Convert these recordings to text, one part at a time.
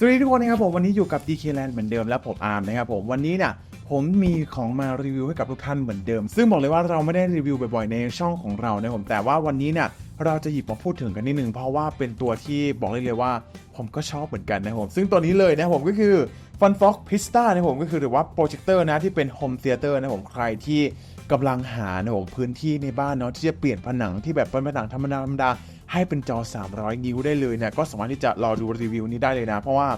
สวัสดีทุกคนนะครับผมวันนี้อยู่กับ DK Land เหมือนเดิมและผมอาร์มนะครับผมวันนี้เนี่ยผมมีของมารีวิวให้กับทุกท่านเหมือนเดิม ซึ่งบอกเลยว่าเราไม่ได้รีวิวบ่อยๆในช่องของเรานะผมแต่ว่าวันนี้เนี่ยเราจะหยิบมาพูดถึงกันนิดนึงเพราะว่าเป็นตัวที่บอกเลยเลยว่า ผมก็ชอบเหมือนกันนะผมซึ่งตัวนี้เลยนะผมก็คือ Fun Fox Pista นะผมก็คือหรือว่าโปรเจคเตอร์นะที่เป็น Home Theater นะผมใครที่กำลังหานะผมพื้นที่ในบ้านเนาะที่จะเปลี่ยนผนังที่แบบเป็นผนังธรรมดาธรรมดา ให้เป็นจอ 300 นิ้วได้เลยเนี่ยก็สามารถที่จะรอดูรีวิวนี้ได้เลยนะ เพราะว่า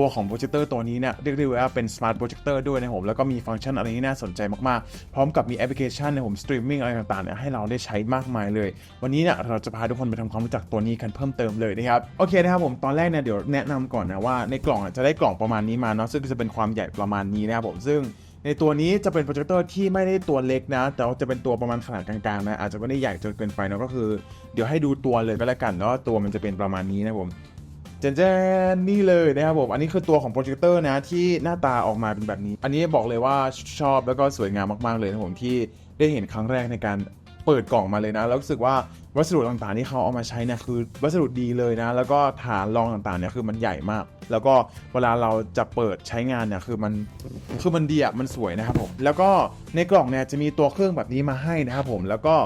ตัวของโปรเจคเตอร์ตัวนี้เนี่ยเรียกได้ว่าเป็นสมาร์ทโปรเจคเตอร์ด้วยนะผมแล้วก็มีฟังก์ชันอะไรที่น่าสนใจมากๆ พร้อมกับมีแอปพลิเคชันนะผมสตรีมมิ่งอะไรต่างๆเนี่ยให้เราได้ใช้มากมายเลย วันนี้เนี่ยเราจะพาทุกคนไปทำความรู้จักตัวนี้กันเพิ่มเติมเลยนะครับโอเคนะครับผมตอนแรกเนี่ยเดี๋ยวแนะนำก่อนนะว่าในกล่องจะได้กล่องประมาณนี้มาเนาะซึ่งจะเป็นความใหญ่ประมาณนี้นะครับผมซึ่ง ในตัวนี้จะเป็นโปรเจคเตอร์ที่ไม่ได้ตัวเล็กนะ แต่ว่าจะเป็นตัวประมาณขนาดกลางๆนะ อาจจะไม่ได้ใหญ่จนเกินไปเนาะก็คือ เดี๋ยวให้ดูตัวเลยก็แล้วกันเนาะตัวมันจะเป็นประมาณนี้นะผมเจนเจนนี่เลยนะครับผมอันนี้คือตัวของโปรเจคเตอร์นะที่หน้าตาออกมาเป็นแบบนี้ อันนี้บอกเลยว่าชอบแล้วก็สวยงามมากๆเลยนะผมที่ได้เห็นครั้งแรกในการ เปิดกล่องมาเลยนะ แล้วรู้สึกว่าวัสดุต่างๆที่เขาเอามาใช้เนี่ยคือวัสดุดีเลยนะ แล้วก็ฐานรองต่างๆเนี่ยคือมันใหญ่มาก แล้วก็เวลาเราจะเปิดใช้งานเนี่ยคือมันคือมันดีอะมันสวยนะครับผมแล้วก็ในกล่องเนี่ยจะมีตัวเครื่องแบบนี้มาให้นะครับผมแล้วก็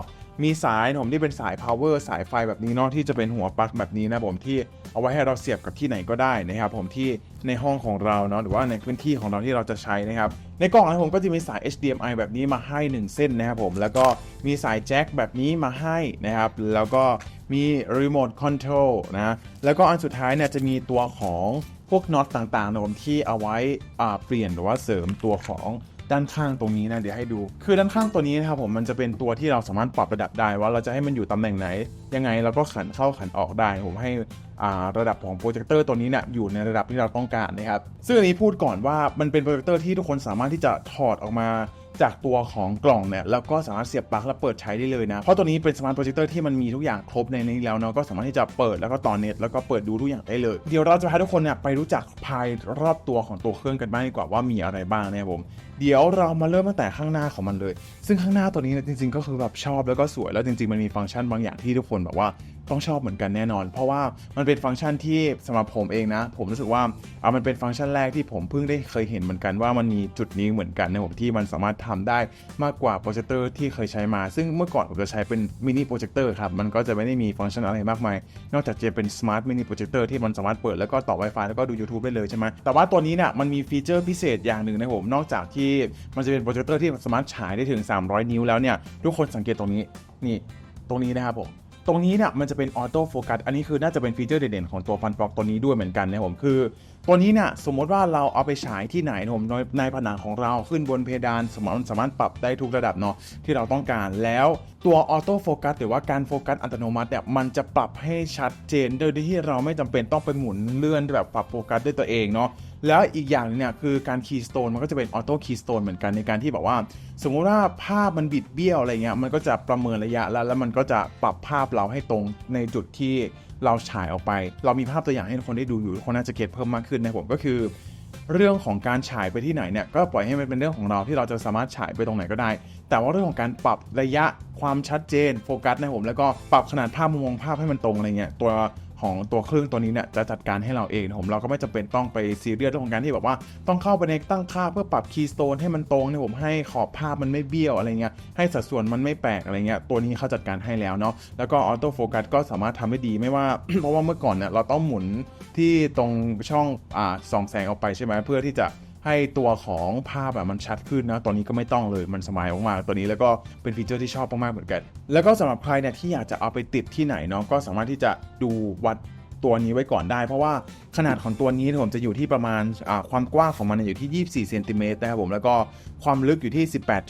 มีสายผมที่เป็นสาย power สายไฟแบบนี้เนาะที่จะเป็นหัวปลั๊กแบบนี้นะผมที่เอาไว้ให้เราเสียบกับที่ไหนก็ได้นะครับผมที่ในห้องของเราเนาะหรือว่าในพื้นที่ของเราที่เราจะใช้นะครับในกล่องนะผมก็จะมีสาย HDMI แบบนี้มาให้ 1 เส้นนะครับผมแล้วก็มีสายแจ็คแบบนี้มาให้นะครับแล้วก็มีรีโมทคอนโทรลนะแล้วก็อันสุดท้ายเนี่ยจะมีตัวของพวกน็อตต่างๆนะผมที่เอาไว้เปลี่ยนหรือว่าเสริมตัวของ ด้านข้างตรงนี้นะเดี๋ยวให้ดู คือด้านข้างตัวนี้นะครับผมมันจะเป็นตัวที่เราสามารถปรับระดับได้ว่าเราจะให้มันอยู่ตำแหน่งไหน ยังไงเราก็ขันเข้าขันออกได้ผมให้อ่าระดับของโปรเจคเตอร์ตัวนี้เนี่ยอยู่ในระดับที่เราต้องการนะครับซึ่งอันนี้พูดก่อนว่ามันเป็นโปรเจคเตอร์ที่ทุกคนสามารถที่จะถอดออกมาจากตัวของกล่องเนี่ยแล้วก็สามารถเสียบปลั๊กและเปิดใช้ได้เลยนะ เพราะตัวนี้เป็นสมาร์ทโปรเจคเตอร์ที่มันมีทุกอย่างครบในนี้แล้วเนาะก็สามารถที่จะเปิดแล้วก็ต่อเน็ตแล้วก็เปิดดูทุกอย่างได้เลย เดี๋ยวเราจะพาทุกคนเนี่ยไปรู้จักภายรอบตัวของตัวเครื่องกันบ้างดีกว่าว่ามีอะไรบ้างนะครับผม เดี๋ยวเรามาเริ่มตั้งแต่ข้างหน้าของมันเลย ซึ่งข้างหน้าตัวนี้เนี่ยจริงๆ ก็คือแบบชอบแล้วก็สวยแล้วจริงๆ มันมีฟังก์ชันบางอย่างที่ทุกคนแบบว่า ต้องชอบเหมือนกันแน่นอน เพราะว่ามันเป็นฟังก์ชันที่สำหรับผมเองนะ ผมรู้สึกว่าเอามันเป็นฟังก์ชันแรกที่ผมเพิ่งได้เคยเห็นเหมือนกันว่ามันมีจุดนี้เหมือนกันนะผมที่มันสามารถทำได้มากกว่าโปรเจคเตอร์ที่เคยใช้มา ซึ่งเมื่อก่อนผมจะใช้เป็นมินิโปรเจคเตอร์ครับมันก็จะไม่ได้มีฟังก์ชันอะไรมากมาย นอกจากจะเป็นสมาร์ทมินิโปรเจคเตอร์ที่มันสามารถเปิดแล้วก็ต่อ Wi-Fi แล้วก็ดู YouTube ได้เลยใช่ไหมแต่ว่าตัวนี้เนี่ยมันมีฟีเจอร์พิเศษอย่างหนึ่งนะผมนอกจากที่มันจะเป็นโปรเจคเตอร์ที่สามารถฉายได้ถึง 300 นิ้วแล้วเนี่ยทุกคนสังเกตตรงนี้นี่ตรงนี้นะครับผม ตรงนี้เนี่ยมันจะเป็นออโต้โฟกัสอันนี้คือน่าจะเป็นฟีเจอร์เด่นๆของตัวฟันปลอกตัวนี้ด้วยเหมือนกันนะครับผมคือ ตัวนี้เนี่ยสมมติว่าเราเอาไปฉายที่ไหนนะผมในในผนังของเราขึ้นบนเพดานสามารถสามารถปรับได้ทุกระดับเนาะที่เราต้องการแล้วตัวออโต้โฟกัสหรือว่าการโฟกัสอัตโนมัติเนี่ยมันจะปรับให้ชัดเจน โดยที่เราไม่จำเป็นต้องไปหมุนเลื่อนแบบปรับโฟกัสด้วยตัวเองเนาะแล้วอีกอย่างหนึงเนี่ยคือการคีย์สโตนมันก็จะเป็นออโต้คีย์สโตนเหมือนกันในการที่แบบว่า สมมุติว่าภาพมันบิดเบี้ยวอะไรเงี้ยมันก็จะประเมินระยะแล้วแล้วมันก็จะปรับภาพเราให้ตรงในจุดที่ เราฉายออกไป เรามีภาพตัวอย่างให้ทุกคนได้ดูอยู่ทุกคนน่าจะเก็ตเพิ่มมากขึ้นนะผมก็คือ เรื่องของการฉายไปที่ไหนเนี่ยก็ปล่อยให้มันเป็นเรื่องของเราที่เราจะสามารถฉายไปตรงไหนก็ได้ แต่ว่าเรื่องของการปรับระยะความชัดเจนโฟกัสนะผมแล้วก็ปรับขนาดภาพมุมมองภาพให้มันตรงอะไรเงี้ยตัว ของตัวเครื่องตัวนี้เนี่ยจะจัดการให้เราเองผมเราก็ไม่จำเป็นต้องไปซีเรียสเรื่องของการที่แบบว่าต้องเข้าไปในตั้งค่าเพื่อปรับคีย์สโตนให้มันตรงเนี่ยผมให้ขอบภาพมันไม่เบี้ยวอะไรเงี้ยให้สัดส่วนมันไม่แปลกอะไรเงี้ยตัวนี้เขาจัดการให้แล้วเนาะแล้วก็ออโต้โฟกัสก็สามารถทำได้ดีไม่ว่า เพราะว่าเมื่อก่อนเนี่ยเราต้องหมุนที่ตรงช่องอ่าสองแสงออกไปใช่ไหมเพื่อที่จะ ให้ตัวของภาพแบบมันชัดขึ้นนะ ตอนนี้ก็ไม่ต้องเลยมันสมายมากๆตัวนี้แล้วก็เป็นฟีเจอร์ที่ชอบมากๆเหมือนกัน แล้วก็สำหรับใครเนี่ยที่อยากจะเอาไปติดที่ไหนเนาะก็สามารถที่จะดูวัด ตัวนี้ไว้ก่อนได้ เพราะว่าขนาดของตัวนี้ผมจะอยู่ที่ประมาณความกว้างของมันเนี่ยอยู่ที่ 24เซนติเมตรนะครับผมแล้วก็ความลึกอยู่ที่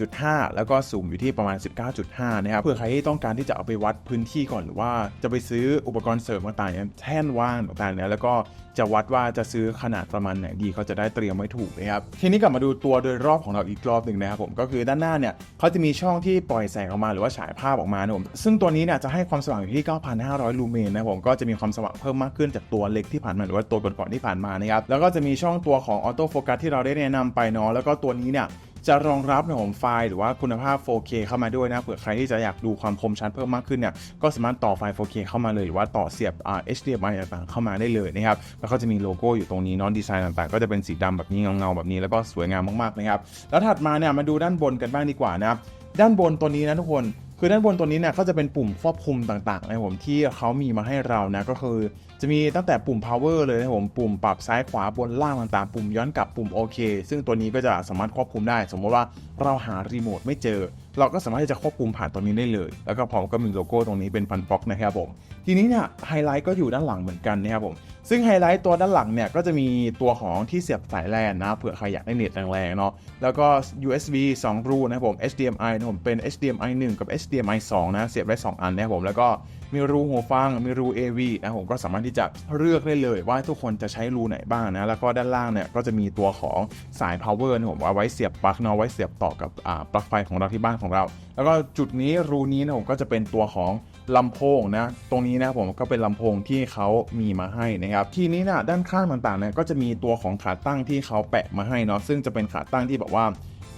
18.5 แล้วก็สูงอยู่ที่ประมาณ 19.5 นะครับเผื่อใครที่ต้องการที่จะเอาไปวัดพื้นที่ก่อนหรือว่าจะไปซื้ออุปกรณ์เสริมต่างๆแท่นว่างต่างๆเนี่ยแล้วก็จะวัดว่าจะซื้อขนาดประมาณไหนดีเขาจะได้เตรียมไว้ถูกนะครับทีนี้กลับมาดูตัวโดยรอบของเราอีกรอบหนึ่งนะครับผมก็คือด้านหน้าเนี่ยเขาจะมีช่องที่ปล่อยแสงออกมาหรือว่าฉายภาพออกมานะผมซึ่งตัวนี้เนี่ยจะให้ความสว่างอยู่ที่ 9,500 ลูเมนนะครับผมก็จะมีความสว่างเพิ่มมากขึ้นจากตัวเล็กที่ผ่านมาหรือว่าตัวก่อนๆที่ผ่านมานะครับแล้วก็จะมีช่องตัวของออโต้โฟกัสที่เราได้แนะนำไปเนาะแล้วก็ตัวนี้เนี่ยจะรองรับในผมไฟล์หรือว่าคุณภาพ 4K เข้ามาด้วยนะเผื่อใครที่จะอยากดูความคมชัดเพิ่มมากขึ้นเนี่ยก็สามารถต่อไฟล์ 4K เข้ามาเลยหรือว่าต่อเสียบ HDMI ต่างๆเข้ามาได้เลยนะครับแล้วก็จะมีโลโก้อยู่ตรงนี้นอนดีไซน์ต่างๆ ก็จะเป็นสีดำแบบนี้เงาๆแบบนี้แล้วก็สวยงามมากๆนะครับแล้วถัดมาเนี่ยมาดูด้านบนกันบ้างดีกว่านะครับด้านบนตัวนี้นะทุกคน คือด้านบนตัวนี้เนี่ยก็จะเป็นปุ่มควบคุมต่างๆนะผมที่เขามีมาให้เรานะก็คือ จะมีตั้งแต่ปุ่ม power เลยนะผมปุ่มปรับซ้ายขวาบนล่างต่างๆ ปุ่มย้อนกลับปุ่มโอเคซึ่งตัวนี้ก็จะสามารถควบคุมได้ สมมติว่าเราหารีโมทไม่เจอ เราก็สามารถที่จะควบคุมผ่านตรงนี้ได้เลย แล้วก็พร้อมก็มีโลโก้ตรงนี้เป็นพันฟ็อกนะครับผม ทีนี้เนี่ยไฮไลท์ก็อยู่ด้านหลังเหมือนกันนะครับผม ซึ่งไฮไลท์ตัวด้านหลังเนี่ยก็จะมีตัวของที่เสียบสายแลนนะเผื่อใครอยากได้เน็ตแรงๆเนาะ แล้วก็ USB 2 รูนะครับผม HDMI นะผมเป็น HDMI 1 กับ HDMI 2 นะเสียบได้ 2 อันนะครับผม แล้วก็ มีรูหูฟัง มีรู AV นะผมก็สามารถที่จะเลือกได้เลยว่าทุกคนจะใช้รูไหนบ้างนะ แล้วก็ด้านล่างเนี่ยก็จะมีตัวของสาย power นะผมเอาไว้เสียบปลั๊กเนาะไว้เสียบต่อกับอ่าปลั๊กไฟของเราที่บ้านของเรา แล้วก็จุดนี้รูนี้นะผมก็จะเป็นตัวของลำโพงนะตรงนี้นะผมก็เป็นลำโพงที่เขามีมาให้นะครับทีนี้นะด้านข้างต่างๆเนี่ยก็จะมีตัวของขาตั้งที่เขาแปะมาให้เนาะซึ่งจะเป็นขาตั้งที่แบบว่า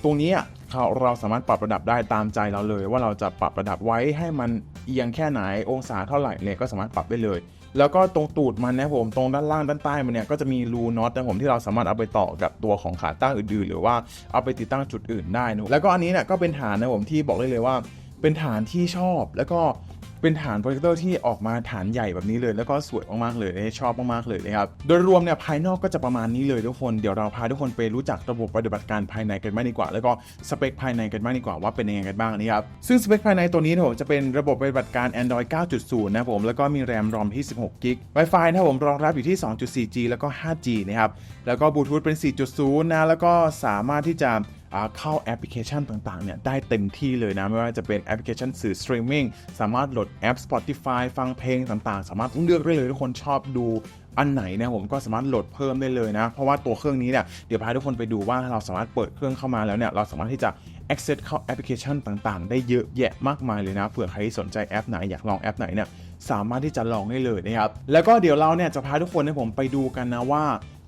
ตรงนี้อะเราเราสามารถปรับระดับได้ตามใจเราเลย ว่าเราจะปรับระดับไว้ให้มัน เอียงแค่ไหนองศาเท่าไหร่เนี่ยก็สามารถปรับได้เลย แล้วก็ตรงตูดมันนะผมตรงด้านล่างด้านใต้มันเนี่ยก็จะมีรูน็อตนะผมที่เราสามารถเอาไปต่อกับตัวของขาตั้งอื่นๆ หรือว่าเอาไปติดตั้งจุดอื่นได้นะแล้วก็อันนี้เนี่ยก็เป็นฐานนะผมที่บอกได้เลยว่า เป็นฐานที่ชอบแล้วก็ เป็นฐานโปรเจคเตอร์ที่ออกมาฐานใหญ่แบบนี้เลย แล้วก็สวยมากๆเลยชอบมากๆเลยนะครับโดยรวมเนี่ยภายนอกก็จะประมาณนี้เลยทุกคนเดี๋ยวเราพาทุกคนไปรู้จักระบบปฏิบัติการภายในกันบ้างดีกว่า แล้วก็สเปคภายในกันบ้างดีกว่าว่าเป็นยังไงกันบ้างนะครับซึ่งสเปคภายในตัวนี้นะผมจะเป็นระบบปฏิบัติการ Android 9.0 นะผมแล้วก็มีแรมรอมที่ 16กิก Wi-Fi นะครับผมรองรับอยู่ที่ 2.4G แล้วก็ 5G นะครับแล้วก็บลูทูธเป็น 4.0 นะแล้วก็สามารถที่จะ เข้าแอปพลิเคชันต่างๆเนี่ยได้เต็มที่เลยนะ ไม่ว่าจะเป็นแอปพลิเคชันสื่อสตรีมมิ่งสามารถโหลดแอป Spotify ฟังเพลงต่างๆ สามารถเลือกได้เลยทุกคนชอบดูอันไหนเนะผมก็สามารถโหลดเพิ่มได้เลยนะ เพราะว่าตัวเครื่องนี้เนี่ยเดี๋ยวพาทุกคนไปดูว่าเราสามารถเปิดเครื่องเข้ามาแล้วเนี่ยเราสามารถที่จะ access เข้าแอปพลิเคชันต่างๆ ได้เยอะแยะมากมายเลยนะเผื่อใครที่สนใจแอปไหนอยากลองแอปไหนเนี่ยสามารถที่จะลองได้เลยนะครับแล้วก็เดี๋ยวเราเนี่ยจะพาทุกคนให้ผมไปดูกันนะว่า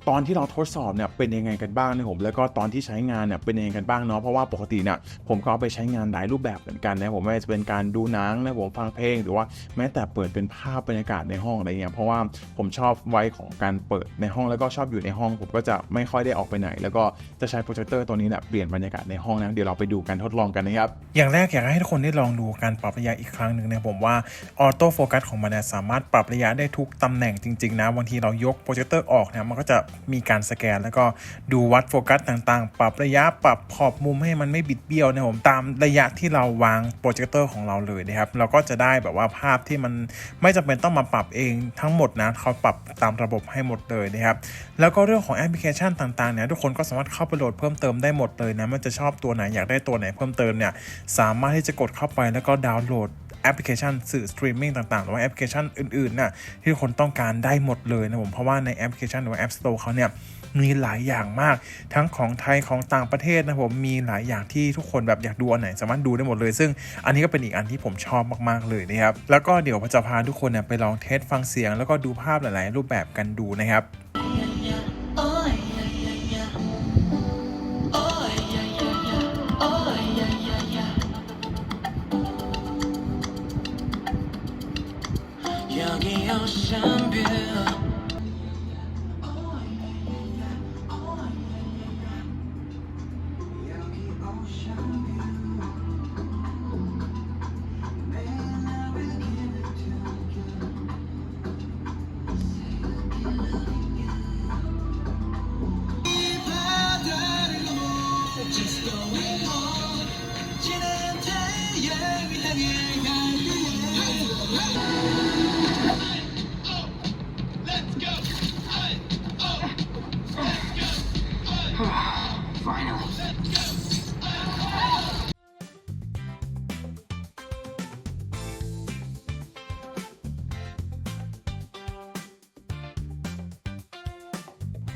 ตอนที่เราทดสอบเนี่ยเป็นยังไงกันบ้างนะผมแล้วก็ตอนที่ใช้งานเนี่ยเป็นยังไงกันบ้างเนาะเพราะว่าปกติเนี่ยผมก็เอาไปใช้งานหลายรูปแบบเหมือนกันนะผมไม่ว่าจะเป็นการดูหนังนะผมฟังเพลงหรือว่าแม้แต่เปิดเป็นภาพบรรยากาศในห้องอะไรเงี้ยเพราะว่าผมชอบไว้ของการเปิดในห้องแล้วก็ชอบอยู่ในห้อง ผมก็จะไม่ค่อยได้ออกไปไหน แล้วก็จะใช้โปรเจคเตอร์ตัวนี้เนี่ยเปลี่ยนบรรยากาศในห้องนะเดี๋ยวเราไปดูกันทดลองกันนะครับอย่างแรกอยากให้ทุกคนได้ลองดูการปรับระยะอีกครั้งหนึ่งนะผมว่าออโต้โฟกัสของมันเนี่ยสามารถปรับระยะได้ทุกตำแหน่งจริงๆนะบางทีเรายกโปรเจคเตอร์ออกเนี่ยมันก็จะมีการสแกน แล้วก็ดูวัดโฟกัสต่างๆ ปรับระยะปรับขอบมุมให้มันไม่บิดเบี้ยวนะผมตามระยะที่เราวางโปรเจคเตอร์ของเราเลยนะครับเราก็จะได้แบบว่าภาพที่มันไม่จำเป็นต้องมาปรับเองทั้งหมดนะเขาปรับตามระบบให้หมดเลยนะครับแล้วก็เรื่องของแอปพลิเคชันต่างๆเนี่ยทุกคนก็สามารถเข้าไปโหลดเพิ่มเติมได้หมดเลยนะมันจะชอบตัวไหนอยากได้ตัวไหนเพิ่มเติมเนี่ยสามารถที่จะกดเข้าไปแล้วก็ดาวน์โหลดแอปพลิเคชันสื่อสตรีมมิ่งต่างๆ หรือว่าแอปพลิเคชันอื่นๆน่ะที่ทุกคนต้องการได้หมดเลยนะผม เพราะว่าในแอปพลิเคชันหรือว่า App Store เขาเนี่ยมีหลายอย่างมาก ทั้งของไทยของต่างประเทศนะผมมีหลายอย่างที่ทุกคนแบบอยากดูอันไหนสามารถดูได้หมดเลย ซึ่งอันนี้ก็เป็นอีกอันที่ผมชอบมากๆเลยนะครับแล้วก็เดี๋ยวจะพาทุกคนเนี่ยไปลองเทสฟังเสียง แล้วก็ดูภาพหลาย ๆ รูปแบบกันดูนะครับ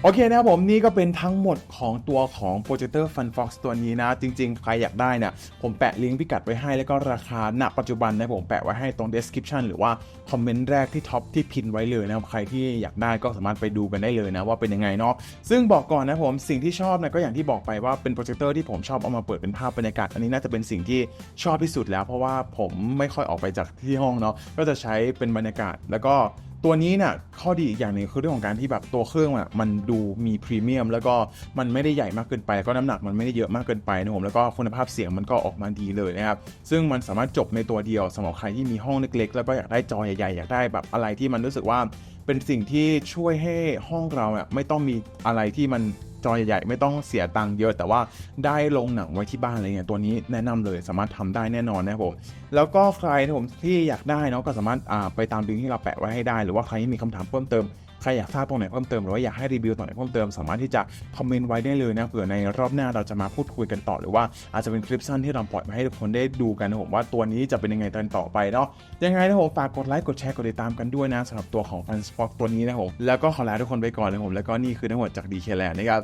โอเคนะครับผมนี่ก็เป็นทั้งหมดของตัวของโปรเจคเตอร์ Fun Fox ตัวนี้นะ จริงๆ ใครอยากได้เนี่ยผมแปะลิงก์พิกัดไว้ให้แล้วก็ราคาณปัจจุบันนะผมแปะไว้ให้ตรง description หรือว่าคอมเมนต์แรกที่ท็อปที่พินไว้เลยนะครับใครที่อยากได้ก็สามารถไปดูกันได้เลยนะว่าเป็นยังไงเนาะซึ่งบอกก่อนนะผมสิ่งที่ชอบนะก็อย่างที่บอกไปว่าเป็นโปรเจคเตอร์ที่ผมชอบเอามาเปิดเป็นภาพบรรยากาศอันนี้น่าจะเป็นสิ่งที่ชอบที่สุดแล้ว เพราะว่าผมไม่ค่อยออกไปจากที่ห้องเนาะก็จะใช้เป็นบรรยากาศแล้วก็ ตัวนี้เนี่ยข้อดีอีกอย่างหนึ่งคือเรื่องของการที่แบบตัวเครื่องอะมันดูมีพรีเมียมแล้วก็มันไม่ได้ใหญ่มากเกินไปแล้วก็น้ำหนักมันไม่ได้เยอะมากเกินไปนะผมแล้วก็คุณภาพเสียงมันก็ออกมาดีเลยนะครับซึ่งมันสามารถจบในตัวเดียวสำหรับใครที่มีห้องเล็กๆแล้วก็อยากได้จอใหญ่ๆอยากได้แบบอะไรที่มันรู้สึกว่าเป็นสิ่งที่ช่วยให้ห้องเราอะไม่ต้องมีอะไรที่มัน จอใหญ่ไม่ต้องเสียตังค์เยอะ แต่ว่าได้ลงหนังไว้ที่บ้านอะไรเงี้ยตัวนี้แนะนำเลยสามารถทำได้แน่นอนนะครับผมแล้วก็ใครผมที่อยากได้เนาะก็สามารถไปตามลิงก์ที่เราแปะไว้ให้ได้ หรือว่าใครที่มีคำถามเพิ่มเติม ใครอยากทราบตรงไหนเพิ่มเติมหรือว่าอยากให้รีวิวตรงไหนเพิ่มเติมสามารถที่จะคอมเมนต์ไว้ได้เลยนะเผื่อในรอบหน้าเราจะมาพูดคุยกันต่อหรือว่าอาจจะเป็นคลิปสั้นที่เราปล่อยมาให้ทุกคนได้ดูกันนะผมว่าตัวนี้จะเป็นยังไงตอนต่อไปเนาะยังไงนะผมฝากกดไลค์กดแชร์กดติดตามกันด้วยนะสำหรับตัวของฟันสปอกตัวนี้นะผมแล้วก็ขอลาทุกคนไปก่อนเลยผมแล้วก็นี่คือทั้งหมดจาก DK Land นะครับ